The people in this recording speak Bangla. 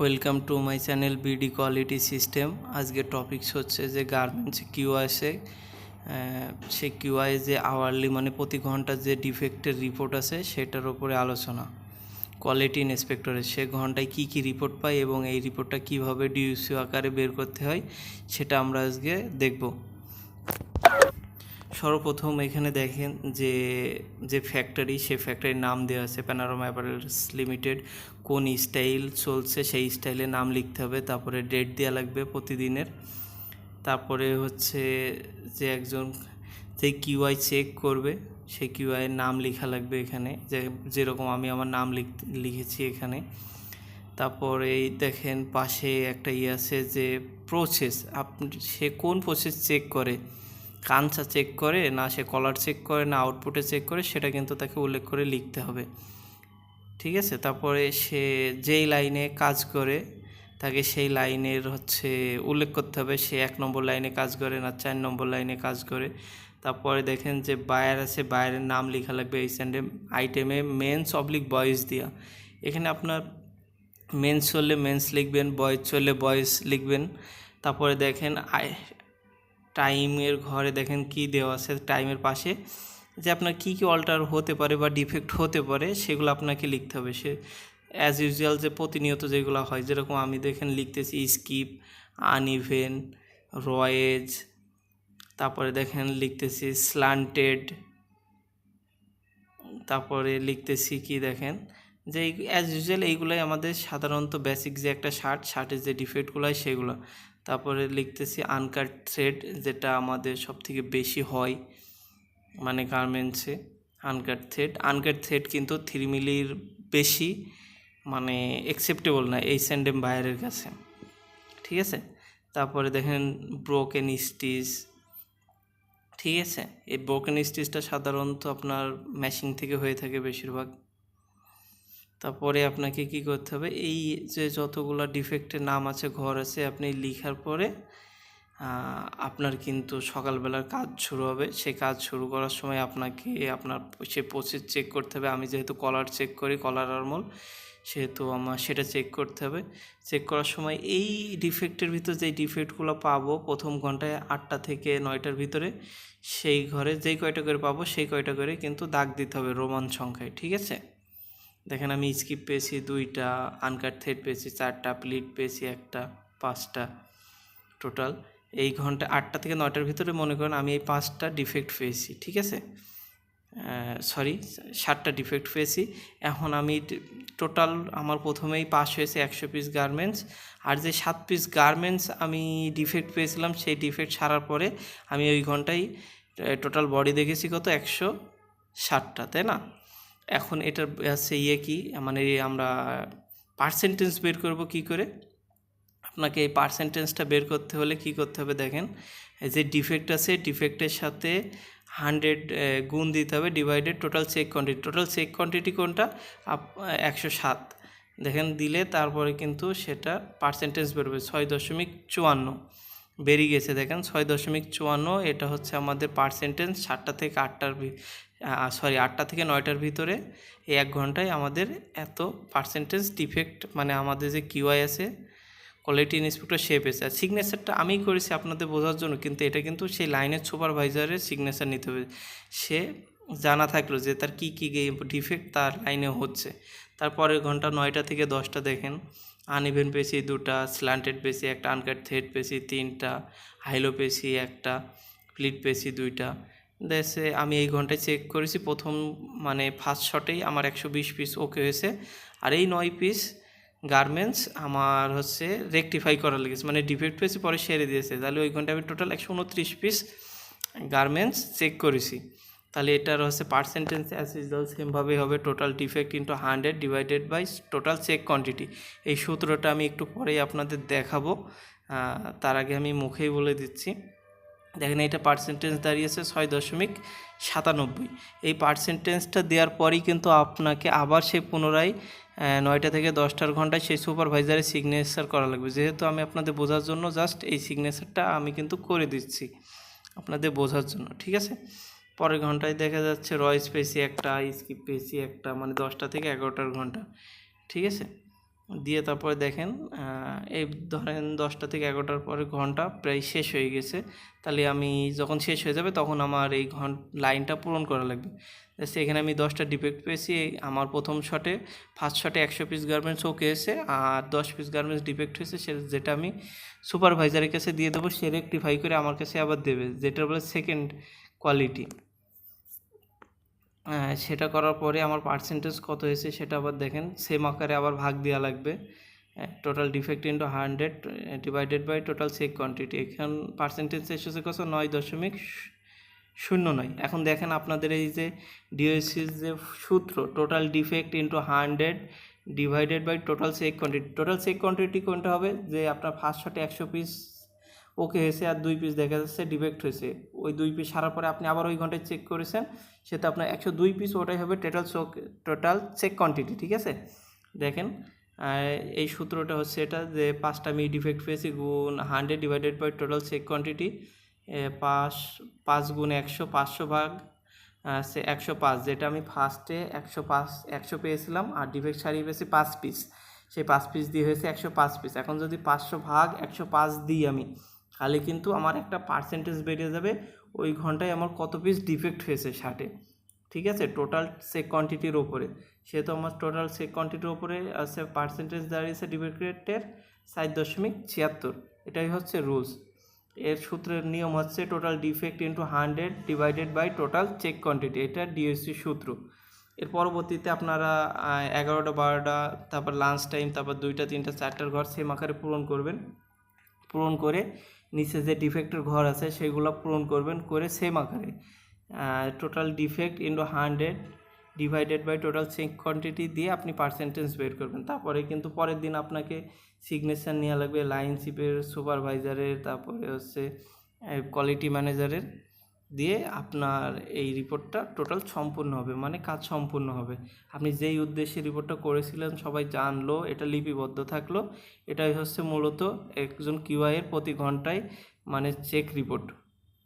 Welcome to my channel BD quality system আজকে টপিকস হচ্ছে যে গার্মেন্টস কিউআইসে সে কিউআই যে আওয়ারলি মানে প্রতি ঘণ্টা যে ডিফেক্টের রিপোর্ট আছে, সেটার উপরে আলোচনা। কোয়ালিটি ইন্সপেক্টরের সে ঘন্টায় কি কি রিপোর্ট পায় এবং এই রিপোর্টটা কীভাবে ডিউসিও আকারে বের করতে হয়, সেটা আমরা আজকে দেখব। সর্বপ্রথম এখানে দেখেন যে যে ফ্যাক্টরি সে ফ্যাক্টরির নাম দেওয়া আছে প্যানারোমা অ্যাপারেলস লিমিটেড কোন স্টাইল চলছে সেই স্টাইলে নাম লিখতে হবে, তারপরে ডেট দেওয়া লাগবে প্রতিদিনের। তারপরে হচ্ছে যে একজন, যে কিউআই চেক করবে, সেই কিউআইয়ের নাম লেখা লাগবে এখানে। যে, যেরকম আমি আমার নাম লিখ, লিখেছি এখানে। তারপরে এই দেখেন পাশে একটা ইয়ে আছে যে প্রসেস আপনি, সে কোন প্রসেস চেক করে? কানসা চেক করে, না সে কলার চেক করে, না আউটপুটে চেক করে, সেটা কিন্তু তাকে উল্লেখ করে লিখতে হবে। ঠিক আছে? তারপরে সে যেই লাইনে কাজ করে, তাকে সেই লাইনের হচ্ছে উল্লেখ করতে হবে। সে এক নম্বর লাইনে কাজ করে, না চার নম্বর লাইনে কাজ করে। তারপরে দেখেন যে বায়ার আছে বায়ারের নাম লেখা লাগবে এই স্যান্ডে আইটেমে মেন্স অবলিক বয়েস দিয়া। এখানে আপনার মেন্স চললে মেন্স লিখবেন বয়েজ চললে বয়েস লিখবেন। তারপরে দেখেন টাইমের ঘরে দেখেন কি দেওয়া আছে টাইমের পাশে যে আপনার কী কী অল্টার হতে পারে বা ডিফেক্ট হতে পারে, সেগুলো আপনাকে লিখতে হবে। সে অ্যাজ ইউজুয়াল যে প্রতিনিয়ত যেগুলো হয়, যেরকম আমি দেখেন লিখতেছি স্কিপ আনইভেন রয়েজ তারপরে দেখেন লিখতেছি স্লান্টেড তারপরে লিখতেছি কি দেখেন, যে অ্যাজ ইউজুয়াল এইগুলোই আমাদের সাধারণত বেসিক যে একটা শার্ট শার্টের যে ডিফেক্টগুলো হয় সেগুলো। তারপরে লিখতেছি আনকাট থ্রেড যেটা আমাদের সব থেকে বেশি হয় মানে গার্মেন্টসে আনকাট থ্রেড আনকাট থ্রেড কিন্তু থ্রি মিলির বেশি মানে অ্যাকসেপ্টেবল না এই স্যান্ডেম বায়ারের কাছে, ঠিক আছে? তারপরে দেখেন ব্রোকেন স্টিচ ঠিক আছে? এই ব্রোকেন স্টিচটা সাধারণত আপনার ম্যাশিং থেকে হয়ে থাকে বেশিরভাগ। তারপরে আপনাকে কি করতে হবে? এই যে যতগুলো ডিফেক্টের নাম আছে, ঘর আছে, আপনি লিখার পরে আপনার কিন্তু সকালবেলার কাজ শুরু হবে। সেই কাজ শুরু করার সময় আপনাকে আপনার সে প্রসেস চেক করতে হবে। আমি যেহেতু কলার চেক করি কলার আরমল সেহেতু আমার সেটা চেক করতে হবে। চেক করার সময় এই ডিফেক্টের ভিতর যেই ডিফেক্টগুলো পাবো প্রথম ঘন্টায় আটটা থেকে নয়টার ভিতরে, সেই ঘরে যেই কয়টা করে পাবো, সেই কয়টা করে কিন্তু দাগ দিতে হবে রোমান সংখ্যায়, ঠিক আছে? দেখেন আমি স্কিপ পেয়েছি দুইটা আনকাট থ্রেড পেয়েছি চারটা প্লিট পেয়েছি একটা, পাঁচটা টোটাল এই ঘণ্টা আটটা থেকে নয়টার ভিতরে মনে করেন আমি এই পাঁচটা ডিফেক্ট পেয়েছি, ঠিক আছে? সরি সাতটা ডিফেক্ট পেয়েছি। এখন আমি টোটাল আমার প্রথমেই পাস হয়েছে একশো পিস গার্মেন্টস আর যে সাত পিস গার্মেন্টস আমি ডিফেক্ট পেয়েছিলাম, সেই ডিফেক্ট সারার পরে আমি ওই ঘন্টায় টোটাল বডি দেখেছি কত? একশো ষাটটা, তাই না? এখন এটার আছে ইয়ে কি? মানে আমরা পার্সেন্টেজ বের করব কি করে? আপনাকে এই পার্সেন্টেজটা বের করতে হলে কি করতে হবে দেখেন যে ডিফেক্ট আছে ডিফেক্টের সাথে হান্ড্রেড গুণ দিতে হবে divided total check quantity total check quantity কোনটা? একশো সাত। দেখেন দিলে তারপরে কিন্তু সেটা পার্সেন্টেজ বেরোবে ছয় দশমিক চুয়ান্ন। বেরিয়ে গেছে দেখেন, ছয় দশমিক চুয়ান্ন, এটা হচ্ছে আমাদের পার্সেন্টেজ সাতটা থেকে আটটার সরি আটটা থেকে নয়টার ভিতরে এই এক ঘন্টায় আমাদের এত পার্সেন্টেজ ডিফেক্ট মানে আমাদের যে কিউআই আছে কোয়ালিটি ইন্সপেক্টর সে পেয়েছে আর সিগনেচারটা আমিই করেছি আপনাদের বোঝার জন্য, কিন্তু এটা কিন্তু সেই লাইনের সুপারভাইজারের সিগনেচার নিতে হবে। সে জানা থাকল যে তার কী কী ডিফেক্ট তার লাইনে হচ্ছে। তারপরের ঘণ্টা নয়টা থেকে দশটা দেখেন আনইভেন পেয়েছি দুটা স্ল্যান্টেড পেয়েছি একটা আনকাট থ্রেড পেয়েছি তিনটা হাইলো পেয়েছি একটা প্লিট পেয়েছি দুইটা দেশে আমি এই ঘন্টায় চেক করেছি। প্রথম মানে ফার্স্ট শটেই আমার একশো বিশ পিস ওকে হয়েছে। আর এই নয় পিস গার্মেন্টস আমার হচ্ছে রেকটিফাই করা লেগেছে। মানে ডিফেক্ট পেয়েছি, পরে সেরে দিয়েছে। তাহলে ওই ঘন্টায় আমি টোটাল একশো উনত্রিশ পিস গার্মেন্টস চেক করেছি। তাহলে এটার হচ্ছে পার্সেন্টেজ অ্যাজ ইউজুয়াল সেমভাবেই হবে। Total defect into hundred divided by total check quantity এই সূত্রটা আমি একটু পরেই আপনাদের দেখাবো। তার আগে আমি মুখেই বলে দিচ্ছি। দেখেন এটা পার্সেন্টেজ দাঁড়িয়েছে ছয় দশমিক সাতানব্বই। এই পার্সেন্টেজটা দেওয়ার পরই কিন্তু আপনাকে আবার সে পুনরায় নয়টা থেকে দশটার ঘন্টায় সেই সুপারভাইজারের সিগনেচার করা লাগবে। যেহেতু আমি আপনাদের বোঝার জন্য জাস্ট এই সিগনেচারটা আমি কিন্তু করে দিচ্ছি আপনাদের বোঝার জন্য, ঠিক আছে? পরের ঘন্টায় দেখা যাচ্ছে রয়েস পেয়েছি একটা স্কিপ পেয়েছি একটা মানে দশটা থেকে এগারোটার ঘণ্টা, ঠিক আছে? দিয়ে তারপরে দেখেন এই ধরেন দশটা থেকে এগারোটার পরে ঘণ্টা প্রায় শেষ হয়ে গেছে। তাহলে আমি যখন শেষ হয়ে যাবে তখন আমার এই ঘন লাইনটা পূরণ করা লাগবে। এখানে আমি দশটা ডিফেক্ট পেয়েছি আমার প্রথম শটে ফার্স্ট শটে একশো পিস গার্মেন্টস ওকে এসে আর দশ পিস গার্মেন্টস ডিফেক্ট হয়েছে, সে, যেটা আমি সুপারভাইজারের কাছে দিয়ে দেবো, সে রেক্টিফাই করে আমার কাছে আবার দেবে, যেটা বলে সেকেন্ড কোয়ালিটি সেটা করার পরে আমার পার্সেন্টেজ কত হয়েছে সেটা আবার দেখেন। সেম আকারে আবার ভাগ দেওয়া লাগবে। Total defect into hundred divided by total check quantity এখান পার্সেন্টেজ এসেছে কত? নয় দশমিক শূন্য নয়। এখন দেখেন আপনাদের এই যে ডিওসির যে সূত্র total defect into hundred divided by total check quantity total check quantity কোনটা হবে? যে আপনার ফার্স্ট শটে একশো পিস ওকে হয়েছে আর দুই পিস দেখা যাচ্ছে ডিফেক্ট হয়েছে। ওই দুই পিস সারার পরে আপনি আবার ওই ঘন্টায় চেক করেছেন সেটা আপনার একশো দুই পিস ওটাই হবে total check total check quantity ঠিক আছে? দেখেন এই সূত্রটা হচ্ছে এটা যে পাঁচটা আমি ডিফেক্ট পেয়েছি গুণ hundred divided by total check quantity পাঁচ পাঁচ গুণ একশো, পাঁচশো ভাগ সে একশো পাঁচ, যেটা আমি ফার্স্টে একশো পাঁচ, একশো পেয়েছিলাম আর ডিফেক্ট সারিয়ে পেয়েছি পাঁচ পিস সেই পাঁচ পিস দিয়ে হয়েছে একশো পাঁচ পিস এখন যদি পাঁচশো ভাগ একশো পাঁচ দিই আমি তাহলে কিন্তু আমার একটা পার্সেন্টেজ বেরিয়ে যাবে। ওই ঘন্টায় আমার কত পিস ডিফেক্ট হয়েছে শার্টে ঠিক আছে? টোটাল চেক কোয়ান্টিটির ওপরে। সেহেতু আমার টোটাল চেক কোয়ান্টিটির ওপরে আছে পার্সেন্টেজ দাঁড়িয়েছে ডিফেক্ট রেটের সাত দশমিক ছিয়াত্তর। এটাই হচ্ছে রুলস এর সূত্রের নিয়ম হচ্ছে total defect into hundred divided by total check quantity এটা ডিএসসি সূত্র। এর পরবর্তীতে আপনারা এগারোটা, বারোটা, তারপর লাঞ্চ টাইম তারপর দুইটা, তিনটা, চারটার ঘর সেম আকারে পূরণ করবেন। পূরণ করে নিচে যে ডিফেক্টের ঘর আছে, সেগুলো পূরণ করবেন করে সেম আকারে। Total defect into hundred divided by total check quantity দিয়ে আপনি পার্সেন্টেজ বের করবেন। তারপরে কিন্তু পরের দিন আপনাকে সিগনেচার নেওয়া লাগবে লাইনশিপের সুপারভাইজারের তারপরে হচ্ছে কোয়ালিটি ম্যানেজারের দিয়ে আপনার এই রিপোর্টটা টোটাল সম্পূর্ণ হবে মানে কাজ সম্পূর্ণ হবে। আপনি যেই উদ্দেশ্যে রিপোর্টটা করেছিলেন, সবাই জানলো, এটা লিপিবদ্ধ থাকল। এটাই হচ্ছে মূলত একজন কিউআইয়ের প্রতি ঘন্টায় মানে চেক রিপোর্ট